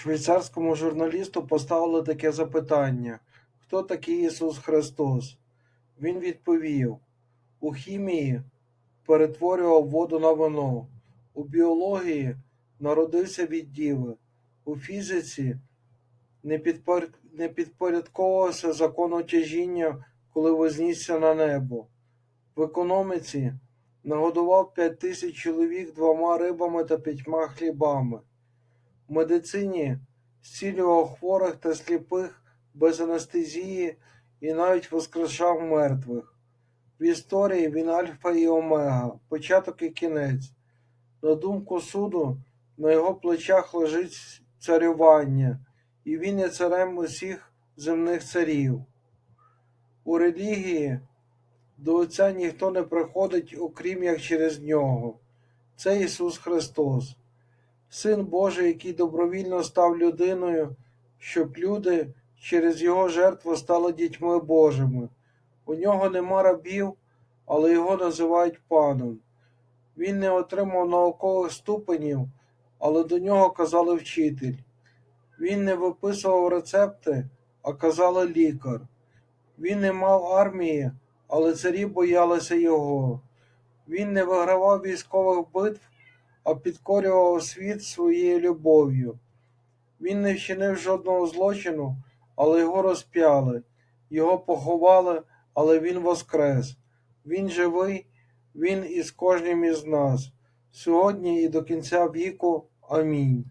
Швейцарському журналісту поставили таке запитання: Хто такий Ісус Христос? Він відповів: У хімії перетворював воду на вино, у біології народився від діви, у фізиці не, підпор... не підпорядковувався закону тяжіння, коли вознісся на небо. В економіці нагодував п'ять тисяч чоловік двома рибами та п'ятьма хлібами. Медицині зцілював хворих та сліпих без анестезії і навіть воскрешав мертвих. В історії він альфа і омега, початок і кінець. На думку суду, на його плечах лежить царювання, і він є царем усіх земних царів. У релігії до Отця ніхто не приходить, окрім як через нього. Це Ісус Христос, Син Божий, який добровільно став людиною, щоб люди через Його жертву стали дітьми Божими. У нього нема рабів, але його називають паном. Він не отримав наукових ступенів, але до нього казали вчитель. Він не виписував рецепти, а казали лікар. Він не мав армії, але царі боялися його. Він не вигравав військових битв, а підкорював світ своєю любов'ю. Він не вчинив жодного злочину, але його розп'яли, його поховали, але він воскрес. Він живий, він із кожним із нас, сьогодні і до кінця віку. Амінь.